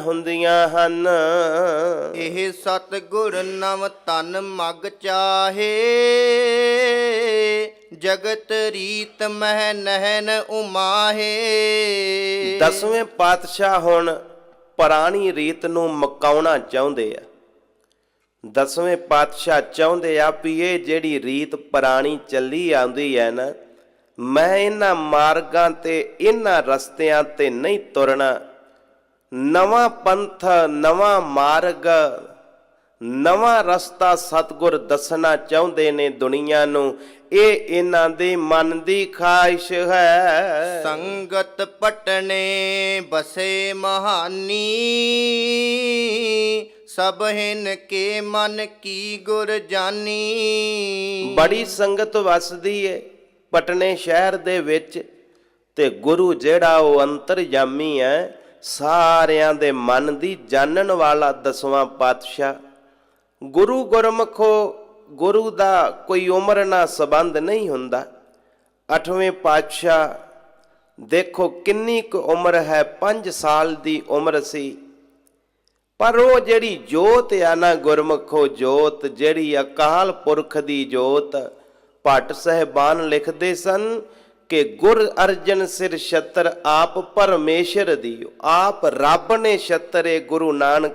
ਹੁੰਦੀਆਂ ਹਨ। ਇਹ ਸਤਿਗੁਰ ਨਵ ਤਨ ਮਗ ਚਾਹੇ ਜਗਤ ਰੀਤ ਮਹਿ ਨਹਿਨ ਉਮਾਹੇ। ਦਸਵੇਂ ਪਾਤਸ਼ਾਹ ਹੁਣ ਪੁਰਾਣੀ ਰੀਤ ਨੂੰ ਮਕਾਉਣਾ ਚਾਹੁੰਦੇ ਆ। ਦਸਵੇਂ ਪਾਤਸ਼ਾਹ ਚਾਹੁੰਦੇ ਆ ਵੀ ਇਹ ਜਿਹੜੀ ਰੀਤ ਪੁਰਾਣੀ ਚੱਲੀ ਆਉਂਦੀ ਹੈ ਨਾ ਮੈਂ ਇਹਨਾਂ ਮਾਰਗਾਂ ਤੇ ਇਹਨਾਂ ਰਸਤਿਆਂ ਤੇ ਨਹੀਂ ਤੁਰਨਾ। ਨਵਾਂ ਪੰਥ ਨਵਾਂ ਮਾਰਗ ਨਵਾਂ ਰਸਤਾ ਸਤਗੁਰ ਦੱਸਣਾ ਚਾਹੁੰਦੇ ਨੇ ਦੁਨੀਆ ਨੂੰ। ਇਹ ਇਹਨਾਂ ਦੇ ਮਨ ਦੀ ਖਾਹਿਸ਼ ਹੈ। ਸੰਗਤ ਪਟਨੇ ਬਸੇ ਮਹਾਨੀ ਸਭ ਹਿਨ ਕੇ ਮਨ ਕੀ ਗੁਰ ਜਾਨੀ। ਬੜੀ ਸੰਗਤ ਵਸਦੀ ਏ ਪਟਨੇ ਸ਼ਹਿਰ ਦੇ ਵਿੱਚ ਤੇ ਗੁਰੂ ਜਿਹੜਾ ਉਹ ਅੰਤਰਜਾਮੀ ਹੈ ਸਾਰਿਆਂ ਦੇ ਮਨ ਦੀ ਜਾਣਨ ਵਾਲਾ ਦਸਵਾਂ ਪਾਤਸ਼ਾਹ। ਗੁਰੂ ਗੁਰਮਖੋ, ਗੁਰੂ ਦਾ ਕੋਈ ਉਮਰ ਨਾਲ ਸੰਬੰਧ ਨਹੀਂ ਹੁੰਦਾ। ਅੱਠਵੇਂ ਪਾਤਸ਼ਾਹ, ਦੇਖੋ ਕਿੰਨੀ ਕੁ ਉਮਰ ਹੈ 5 ਸਾਲ ਦੀ ਉਮਰ ਸੀ। ਪਰ ਉਹ ਜਿਹੜੀ ਜੋਤ ਆ ਨਾ ਗੁਰਮਖੋ ਜੋਤ, ਜਿਹੜੀ ਅਕਾਲ ਪੁਰਖ ਦੀ ਜੋਤ, ਭੱਟ ਸਹਿਬਾਨ ਲਿਖਦੇ ਸਨ ਕਿ ਗੁਰ ਅਰਜਨ ਸਿਰ ਛਤਰ ਆਪ ਪਰਮੇਸ਼ਰ ਦੀ ਆਪ ਰੱਬ ਨੇ ਛਤਰੇ ਗੁਰੂ ਨਾਨਕ